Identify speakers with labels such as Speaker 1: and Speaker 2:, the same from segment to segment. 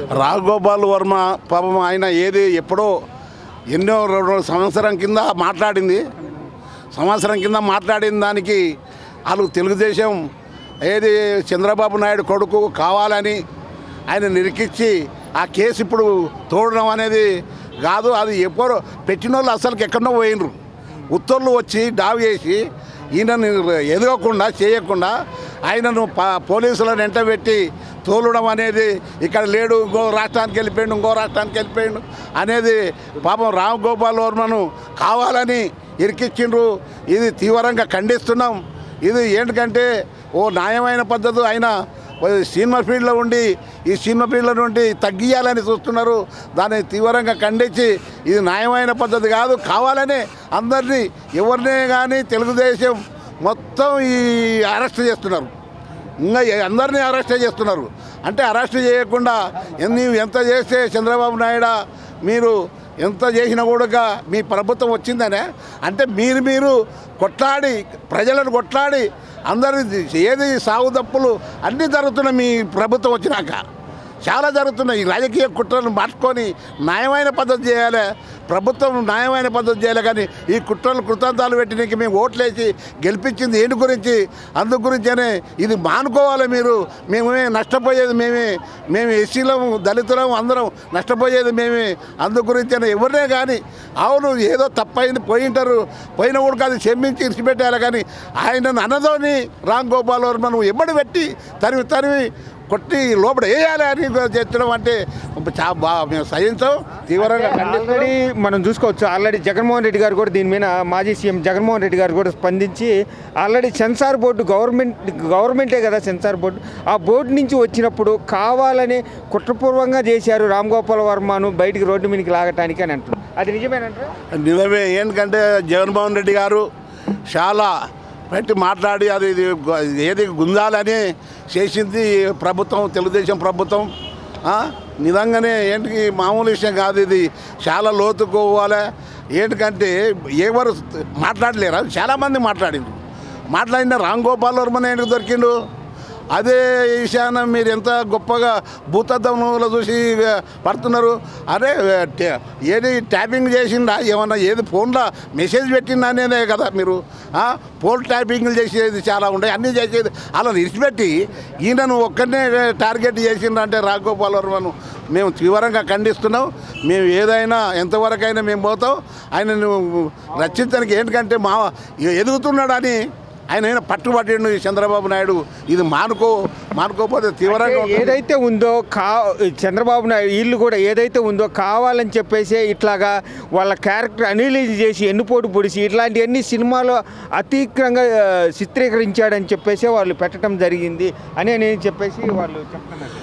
Speaker 1: రాఘగోపాల్ వర్మ పాపం ఆయన ఏది ఎప్పుడో ఎన్నో రెండు సంవత్సరం కింద మాట్లాడింది. సంవత్సరం కింద మాట్లాడిన దానికి వాళ్ళు తెలుగుదేశం ఏది చంద్రబాబు నాయుడు కొడుకు కావాలని ఆయన నిరికిచ్చి ఆ కేసు ఇప్పుడు తోడడం అనేది కాదు. అది ఎప్పుడో పెట్టిన వాళ్ళు అసలుకి ఎక్కడో పోయినరు. ఉత్తర్వులు వచ్చి డావ్ చేసి ఈయనను ఎదగకుండా చేయకుండా ఆయనను పోలీసులను వెంట పెట్టి తోలడం అనేది ఇక్కడ లేడు ఇంకో రాష్ట్రానికి వెళ్ళిపోయిండు ఇంకో రాష్ట్రానికి వెళ్ళిపోయిండు అనేది పాపం రామ్ గోపాల్ వర్మను కావాలని ఇరికిచ్చిండ్రు. ఇది తీవ్రంగా ఖండిస్తున్నాం. ఇది ఏంటంటే ఓ న్యాయమైన పద్ధతి ఆయన సినిమా ఫీల్డ్లో ఉండి ఈ సినిమా ఫీల్డ్లో నుండి తగ్గియాలని చూస్తున్నారు. దాన్ని తీవ్రంగా ఖండించి ఇది న్యాయమైన పద్ధతి కాదు కావాలని అందరినీ ఎవరినే కానీ తెలుగుదేశం మొత్తం ఈ అరెస్ట్ చేస్తున్నారు. ఇంకా అందరినీ అరెస్ట్ చేస్తున్నారు. అంటే అరెస్ట్ చేయకుండా నీవు ఎంత చేస్తే చంద్రబాబు నాయుడు మీరు ఎంత చేసినా కూడా మీ ప్రభుత్వం వచ్చిందనే? అంటే మీరు మీరు కొట్లాడి ప్రజలను కొట్లాడి అందరి ఏది సాగు తప్పులు అన్నీ జరుగుతున్నాయి మీ ప్రభుత్వం వచ్చినాక. చాలా జరుగుతున్నాయి. ఈ రాజకీయ కుట్రలను మార్చుకొని న్యాయమైన పద్ధతి చేయాలి. ప్రభుత్వం న్యాయమైన పద్ధతి చేయాలి కానీ ఈ కుట్రలు కృతాంతాలు పెట్టినకి మేము ఓట్లేసి గెలిపించింది ఏంటి గురించి? అందు గురించనే ఇది మానుకోవాలి మీరు. మేమే నష్టపోయేది మేమే. మేము ఎస్సీలం దళితులం అందరం నష్టపోయేది మేమే. అందు గురించనే ఎవరినే కానీ అవును ఏదో తప్పైంది పోయింటారు పోయిన కూడా అది క్షమించి ఇరిచిపెట్టాలి కానీ ఆయనను అనదోని రామ్ గోపాల్ వర్మను ఎమ్మడి పెట్టి తరివి తరివి కొట్టి లోపల వేయాలి అని చేర్చడం అంటే మేము సహించాం. తీవ్రంగా
Speaker 2: ఆల్రెడీ మనం చూసుకోవచ్చు ఆల్రెడీ జగన్మోహన్ రెడ్డి గారు కూడా దీని మీద మాజీ సీఎం జగన్మోహన్ రెడ్డి గారు కూడా స్పందించి ఆల్రెడీ సెన్సార్ బోర్డు గవర్నమెంట్ గవర్నమెంటే కదా సెన్సార్ బోర్డు. ఆ బోర్డు నుంచి వచ్చినప్పుడు కావాలని కుట్రపూర్వంగా చేశారు రామ్ గోపాల్ వర్మను బయటికి రోడ్డు మీదకి లాగటానికి అని అంటున్నారు. అది నిజమేనంటారా?
Speaker 1: నిజమే. ఏంటంటే జగన్మోహన్ రెడ్డి గారు చాలా పెట్టి మాట్లాడి అది ఇది ఏది గుంజాలని చేసింది ప్రభుత్వం తెలుగుదేశం ప్రభుత్వం. నిజంగానే ఏంటి మామూలు విషయం కాదు ఇది. చాలా లోతుకోవాలి. ఏంటికంటే ఎవరు మాట్లాడలేరు. చాలామంది మాట్లాడింది మాట్లాడిన రామ్ గోపాల్ వర్మని ఎందుకు దొరికిండు? అదే విషయాన్ని మీరు ఎంత గొప్పగా భూతద్దంలో చూసి పడుతున్నారు? అరే ఏది ట్యాపింగ్ చేసిందా? ఏమన్నా ఏది ఫోన్లో మెసేజ్ పెట్టిందా అనేదే కదా మీరు. ఫోన్ ట్యాపింగ్లు చేసేది చాలా ఉన్నాయి అన్నీ చేసేది. అలా విడిచిపెట్టి ఈయనను ఒక్కనే టార్గెట్ చేసిందంటే రాఘగోపాల్ వర్మను మేము తీవ్రంగా ఖండిస్తున్నాం. మేము ఏదైనా ఎంతవరకైనా మేము పోతాం. ఆయనను రక్షించడానికి ఏంటంటే మా ఎదుగుతున్నాడని ఆయన అయినా పట్టుబట్టిండు ఈ చంద్రబాబు నాయుడు? ఇది మానుకో మానుకోకపోతే తీవ్రంగా.
Speaker 2: ఏదైతే ఉందో కా చంద్రబాబు నాయుడు వీళ్ళు కూడా ఏదైతే ఉందో కావాలని చెప్పేసి ఇట్లాగా వాళ్ళ క్యారెక్టర్ అనలైజ్ చేసి ఎన్నుపోటు పొడిచి ఇట్లాంటివన్నీ సినిమాలో అతీక్రంగా చిత్రీకరించాడని చెప్పేసి వాళ్ళు పెట్టడం జరిగింది అని నేను చెప్పేసి వాళ్ళు చెప్తున్నారు.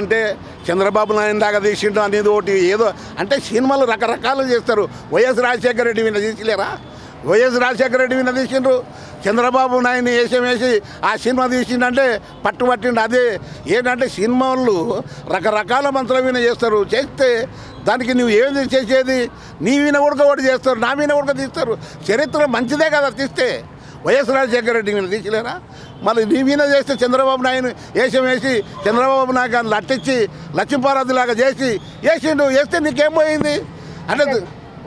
Speaker 1: అంటే చంద్రబాబు నాయుడు దాకా తీసిండు అనేది ఒకటి ఏదో అంటే సినిమాలు రకరకాలు చేస్తారు. వైఎస్ రాజశేఖర రెడ్డి మీద తీసిలేరా? వైఎస్ రాజశేఖర రెడ్డి మీద తీసిండ్రు. చంద్రబాబు నాయుడిని వేసం వేసి ఆ సినిమా తీసిండంటే పట్టుబట్టిండు. అదే ఏంటంటే సినిమాలు రకరకాల మంత్రుల మీద చేస్తారు. చేస్తే దానికి నువ్వు ఏది చేసేది? నీ విన కూడా ఒకటి చేస్తారు. నా మీద ఉడక తీస్తారు. చరిత్ర మంచిదే కదా తీస్తే. వైఎస్ రాజశేఖర రెడ్డి మీద తీసిలేరా? మళ్ళీ నీ మీద చేస్తే చంద్రబాబు నాయుడు వేషం వేసి చంద్రబాబు నాయుడు లట్టించి లక్ష్మీపారాధి లాగా చేసి వేసిండు. వేస్తే నీకేం పోయింది? అంటే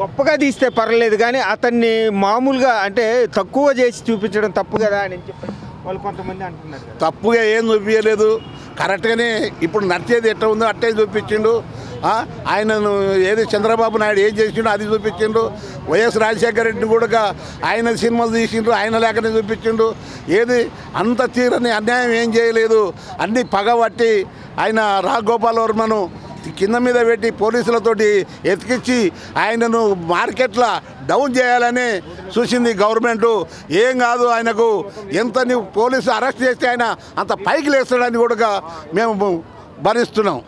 Speaker 2: గొప్పగా తీస్తే పర్లేదు కానీ అతన్ని మామూలుగా అంటే తక్కువ చేసి చూపించడం తప్పు కదా అని చెప్పి వాళ్ళు కొంతమంది అంటున్నారు
Speaker 1: తప్పుగా ఏం చూపించలేదు. కరెక్ట్గానే ఇప్పుడు నడిచేది ఎట్లా ఉందో అట్టే చూపించిండు. ఆయనను ఏది చంద్రబాబు నాయుడు ఏం చేసిండో అది చూపించిండు. వైఎస్ రాజశేఖర రెడ్డి కూడా ఆయన సినిమాలు తీసిండు ఆయన లేకనే చూపించిండు. ఏది అంత తీరని అన్యాయం ఏం చేయలేదు. అన్ని పగబట్టి ఆయన రాఘగోపాల్ వర్మను కింద మీద పెట్టి పోలీసులతోటి ఎతికిచ్చి ఆయనను మార్కెట్లో డౌన్ చేయాలని చూసింది గవర్నమెంట్. ఏం కాదు ఆయనకు ఎంత నువ్వు పోలీసు అరెస్ట్ చేస్తే ఆయన అంత పైకి లేస్తాడని కూడా మేము భరిస్తున్నాం.